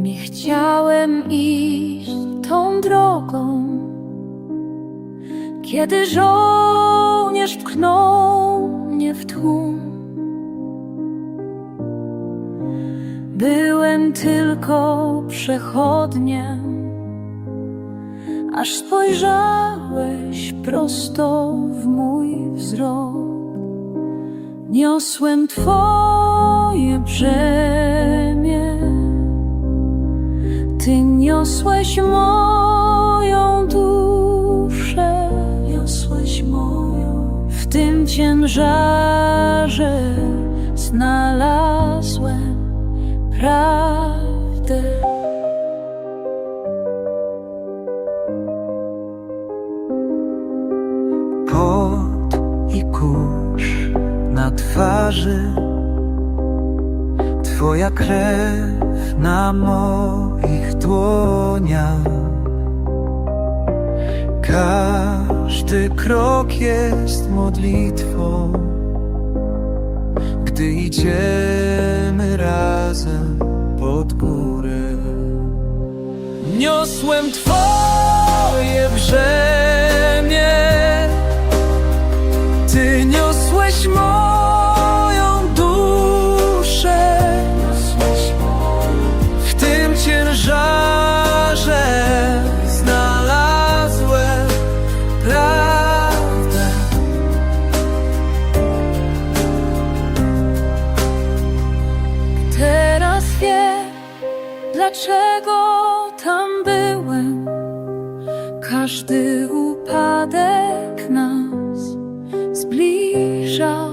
Nie chciałem iść tą drogą, kiedy żołnierz pchnął mnie w tłum. Byłem tylko przechodniem, aż spojrzałeś prosto w mój wzrok. Niosłem Twoje brzemię niosłeś moją duszę Niosłeś moją. W tym ciężarze znalazłem prawdę. Pot i kurz na twarzy. Twoja krew na moich Każdy krok jest modlitwą. Gdy idziemy razem pod górę. Niosłem Twoje Wiem, dlaczego tam byłem. Każdy upadek nas zbliżał.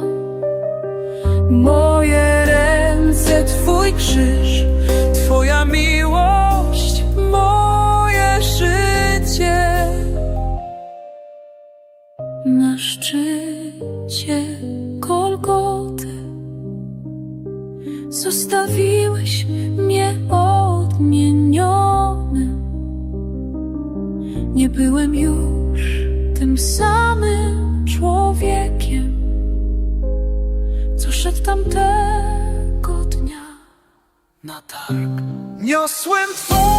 Moje ręce, Twój krzyż, Twoja miłość, moje życie. Na szczycie Golgoty zostawiłeś mnie odmienionym. Nie byłem już tym samym człowiekiem, co szedł tamtego dnia. na targ. Niosłem Twoje